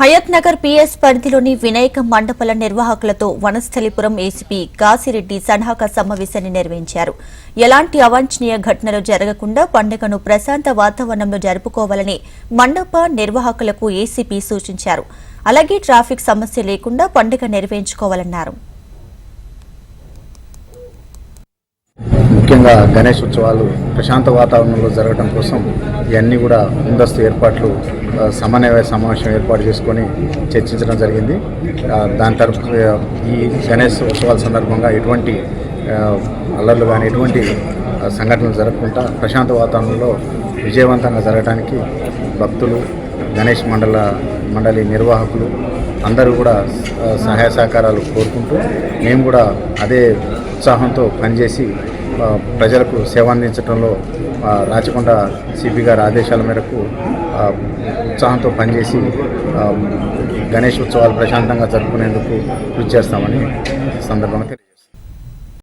Hayath Nagar PS పరిధిలోని వినాయక మండపాల నిర్వాహకులతో వనస్థలిపురం ఏసీపీ కాసిరెడ్డి సన్నాహక సమావేశాన్ని నిర్వహించారు. ఎలాంటి అవాంఛనీయ ఘటనలు జరగకుండా పండుగను ప్రశాంత వాతావరణంలో జరుపుకోవాలని మండప నిర్వాహకులకు ఏసీపీ సూచించారు. అలాగే ట్రాఫిక్ సమస్య లేకుండా పండుగ నిర్వహించుకోవాలన్నారు. ముఖ్యంగా గణేష్ ఉత్సవాలు ప్రశాంత వాతావరణంలో జరగడం కోసం ఇవన్నీ కూడా ముందస్తు ఏర్పాట్లు సమన్వయ సమావేశం ఏర్పాటు చేసుకొని చర్చించడం జరిగింది. దాని తరఫు ఈ గణేష్ ఉత్సవాల సందర్భంగా ఎటువంటి అల్లర్లు కానీ ఎటువంటి సంఘటనలు జరగకుండా ప్రశాంత వాతావరణంలో విజయవంతంగా జరగడానికి భక్తులు గణేష్ మండల మండలి నిర్వాహకులు అందరూ కూడా సహాయ సహకారాలు కోరుకుంటూ మేము కూడా అదే ఉత్సాహంతో పనిచేసి ప్రజలకు సేవ అందించడంలో రాచకొండ సిపి గారి ఆదేశాల మేరకు ఉత్సాహంతో పనిచేసి గణేష్ ఉత్సవాలు ప్రశాంతంగా జరుపుకునేందుకు కృషి చేస్తామని సందర్భంగా తెలియజేస్తాం